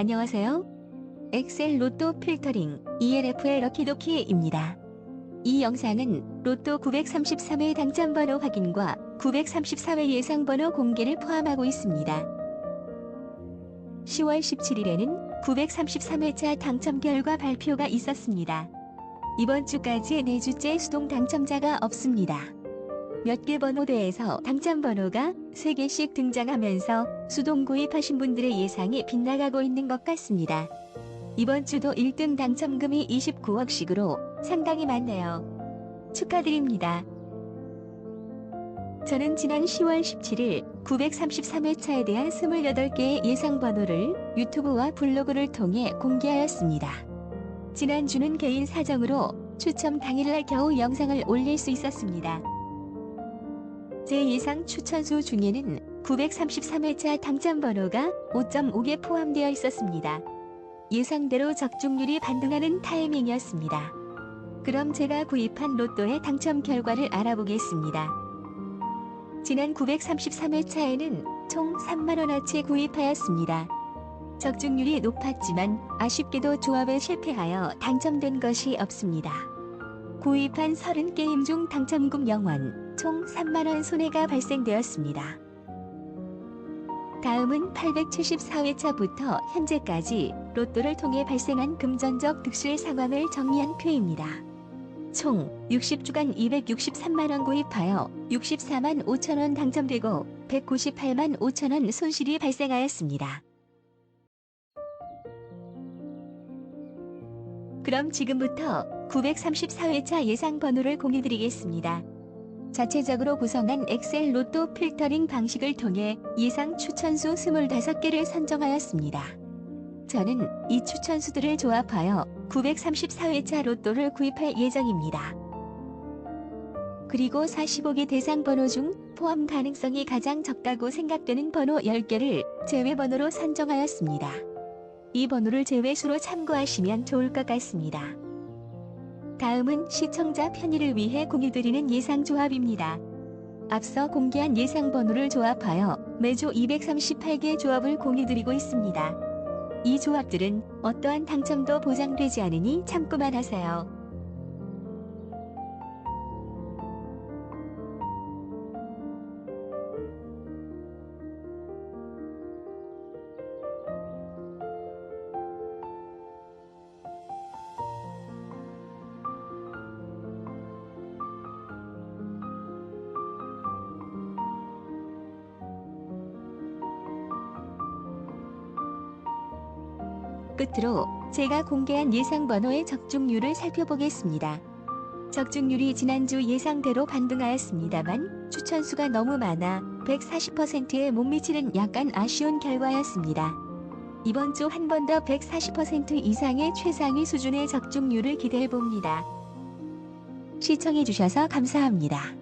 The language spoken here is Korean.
안녕하세요. 엑셀 로또 필터링 ELF의 럭키도키입니다. 이 영상은 로또 933회 당첨번호 확인과 934회 예상번호 공개를 포함하고 있습니다. 10월 17일에는 933회차 당첨 결과 발표가 있었습니다. 이번 주까지 4주째 수동 당첨자가 없습니다. 몇 개 번호대에서 당첨 번호가 3개씩 등장하면서 수동 구입하신 분들의 예상이 빗나가고 있는 것 같습니다. 이번 주도 1등 당첨금이 29억씩으로 상당히 많네요. 축하드립니다. 저는 지난 10월 17일 933회차에 대한 28개의 예상 번호를 유튜브와 블로그를 통해 공개하였습니다. 지난주는 개인 사정으로 추첨 당일날 겨우 영상을 올릴 수 있었습니다. 제 예상 추천수 중에는 933회차 당첨 번호가 5.5개 포함되어 있었습니다. 예상대로 적중률이 반등하는 타이밍이었습니다. 그럼 제가 구입한 로또의 당첨 결과를 알아보겠습니다. 지난 933회차에는 총 3만원어치 구입하였습니다. 적중률이 높았지만 아쉽게도 조합에 실패하여 당첨된 것이 없습니다. 구입한 30게임 중 당첨금 0원, 총 3만원 손해가 발생되었습니다. 다음은 874회차부터 현재까지 로또를 통해 발생한 금전적 득실 상황을 정리한 표입니다. 총 60주간 263만원 구입하여 64만 5천원 당첨되고 198만 5천원 손실이 발생하였습니다. 그럼 지금부터 934회차 예상 번호를 공유드리겠습니다. 자체적으로 구성한 엑셀 로또 필터링 방식을 통해 예상 추천수 25개를 선정하였습니다. 저는 이 추천수들을 조합하여 934회차 로또를 구입할 예정입니다. 그리고 45개 대상 번호 중 포함 가능성이 가장 적다고 생각되는 번호 10개를 제외 번호로 선정하였습니다. 이 번호를 제외수로 참고하시면 좋을 것 같습니다. 다음은 시청자 편의를 위해 공유드리는 예상 조합입니다. 앞서 공개한 예상 번호를 조합하여 매주 238개 조합을 공유드리고 있습니다. 이 조합들은 어떠한 당첨도 보장되지 않으니 참고만 하세요. 끝으로 제가 공개한 예상 번호의 적중률을 살펴보겠습니다. 적중률이 지난주 예상대로 반등하였습니다만 추천수가 너무 많아 140%에 못 미치는 약간 아쉬운 결과였습니다. 이번 주 한 번 더 140% 이상의 최상위 수준의 적중률을 기대해 봅니다. 시청해주셔서 감사합니다.